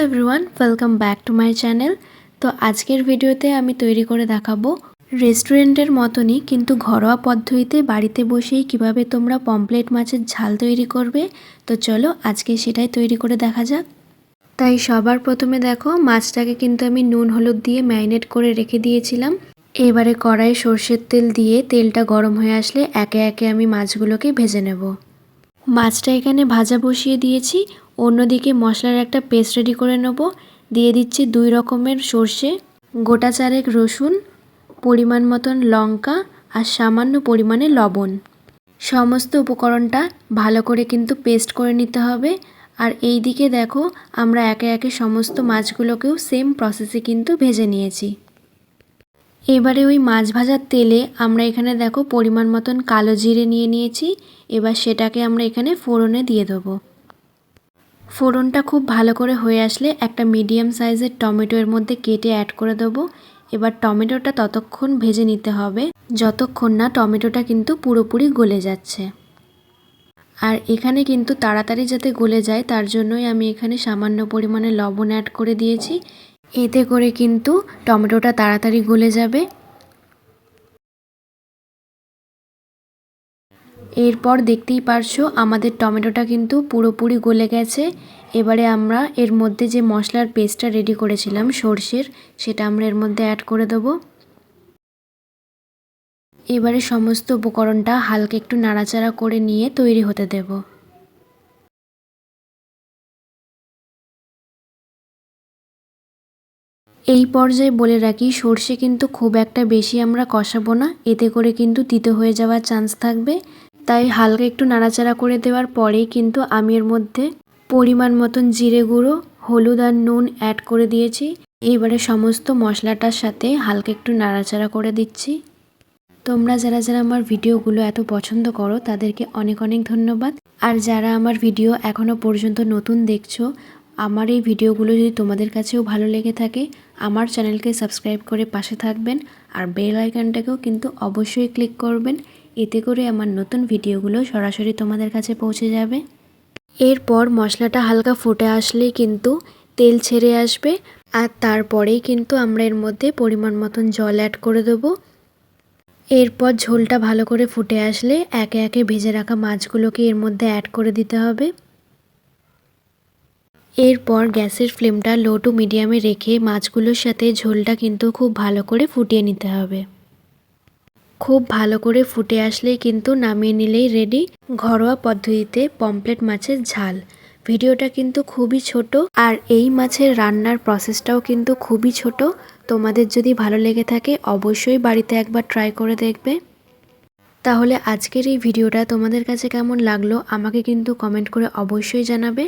Everyone welcome back to my channel তো আজকের ভিডিওতে আমি তৈরি করে দেখাবো রেস্টুরেন্টের মতনই কিন্তু ঘরোয়া পদ্ধতিতে বাড়িতে বসেই কীভাবে তোমরা পমপ্লেট মাছের ঝাল তৈরি করবে। তো চলো আজকে সেটাই তৈরি করে দেখা যাক। তাই সবার প্রথমে দেখো, মাছটাকে কিন্তু আমি নুন, হলুদ দিয়ে ম্যারিনেট করে রেখে দিয়েছিলাম। এবারে কড়াই সর্ষের তেল দিয়ে তেলটা গরম হয়ে আসলে একে একে আমি মাছগুলোকে ভেজে নেব। মাছটা এখানে ভাজা বসিয়ে দিয়েছি। অন্যদিকে মশলার একটা পেস্ট রেডি করে নেব। দিয়ে দিচ্ছি দুই রকমের সর্ষে, গোটা চারেক রসুন, পরিমাণ মতন লঙ্কা আর সামান্য পরিমাণে লবণ। সমস্ত উপকরণটা ভালো করে কিন্তু পেস্ট করে নিতে হবে। আর এই দিকে দেখো, আমরা একে একে সমস্ত মাছগুলোকেও সেম প্রসেসে কিন্তু ভেজে নিয়েছি। এবারে ওই মাছ ভাজার তেলে আমরা এখানে দেখো পরিমাণ মতন কালো জিরে নিয়ে নিয়েছি। এবার সেটাকে আমরা এখানে ফোড়নে দিয়ে দেবো। ফোড়নটা খুব ভালো করে হয়ে আসলে একটা মিডিয়াম সাইজের টমেটো এর মধ্যে কেটে অ্যাড করে দেবো। এবার টমেটোটা ততক্ষণ ভেজে নিতে হবে, যতক্ষণ না টমেটোটা কিন্তু পুরোপুরি গলে যাচ্ছে। আর এখানে কিন্তু তাড়াতাড়ি যাতে গলে যায়, তার জন্যই আমি এখানে সামান্য পরিমাণে লবণ অ্যাড করে দিয়েছি। এতে করে কিন্তু টমেটোটা তাড়াতাড়ি গলে যাবে। এরপর দেখতেই পারছ, আমাদের টমেটোটা কিন্তু পুরোপুরি গলে গেছে। এবারে আমরা এর মধ্যে যে মশলার পেস্টটা রেডি করেছিলাম, সর্ষের, সেটা আমরা এর মধ্যে অ্যাড করে দেবো। এবারে সমস্ত উপকরণটা হালকা একটু নাড়াচাড়া করে নিয়ে তৈরি হতে দেব। এই পর্যায়ে বলে রাখি, সর্ষে কিন্তু খুব একটা বেশি আমরা কষাবো না। এতে করে কিন্তু তিতো হয়ে যাওয়ার চান্স থাকবে। তাই হালকা একটু নাড়াচাড়া করে দেওয়ার পরেই কিন্তু আমি এর মধ্যে পরিমাণ মতন জিরে গুঁড়ো, হলুদ আর নুন অ্যাড করে দিয়েছি। এইবারে সমস্ত মশলাটার সাথে হালকা একটু নাড়াচাড়া করে দিচ্ছি। তোমরা যারা যারা আমার ভিডিওগুলো এত পছন্দ করো, তাদেরকে অনেক অনেক ধন্যবাদ। আর যারা আমার ভিডিও এখনও পর্যন্ত নতুন দেখছ আমার এই ভিডিওগুলো যদি তোমাদের কাছেও ভালো লেগে থাকে, আমার চ্যানেলকে সাবস্ক্রাইব করে পাশে থাকবেন আর বেল আইকনটাকেও কিন্তু অবশ্যই ক্লিক করবেন। এতে করে আমার নতুন ভিডিওগুলো সরাসরি তোমাদের কাছে পৌঁছে যাবে। এরপর মশলাটা হালকা ফুটে আসলে কিন্তু তেল ছেড়ে আসবে আর তারপরেই কিন্তু আমরা এর মধ্যে পরিমাণ মতন জল অ্যাড করে দেবো। এরপর ঝোলটা ভালো করে ফুটে আসলে একে একে ভেজে রাখা মাছগুলোকে এর মধ্যে অ্যাড করে দিতে হবে। এরপর গ্যাসের ফ্লেমটা লো টু মিডিয়ামে রেখে মাছগুলোর সাথে ঝোলটা কিন্তু খুব ভালো করে ফুটিয়ে নিতে হবে। খুব ভালো করে ফুটে আসলেই কিন্তু নামিয়ে নিলেই রেডি ঘরোয়া পদ্ধতিতে পমপ্লেট মাছের ঝাল। ভিডিওটা কিন্তু খুবই ছোট আর এই মাছের রান্নার প্রসেসটাও কিন্তু খুবই ছোট। তোমাদের যদি ভালো লেগে থাকে অবশ্যই বাড়িতে একবার ট্রাই করে দেখবে। তাহলে আজকের এই ভিডিওটা তোমাদের কাছে কেমন লাগল আমাকে কিন্তু কমেন্ট করে অবশ্যই জানাবে।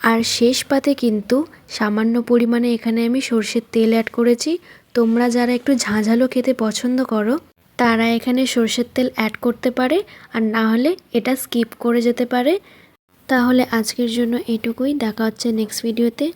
আর শেষ পাতে কিন্তু সামান্য পরিমাণে এখানে আমি সর্ষের তেল অ্যাড করেছি। তোমরা যারা একটু ঝাঁঝালো খেতে পছন্দ করো, তারা এখানে সর্ষের তেল অ্যাড করতে পারে। আর না হলে এটা স্কিপ করে যেতে পারে। তাহলে আজকের জন্য এটুকুই। দেখা হচ্ছে নেক্সট ভিডিওতে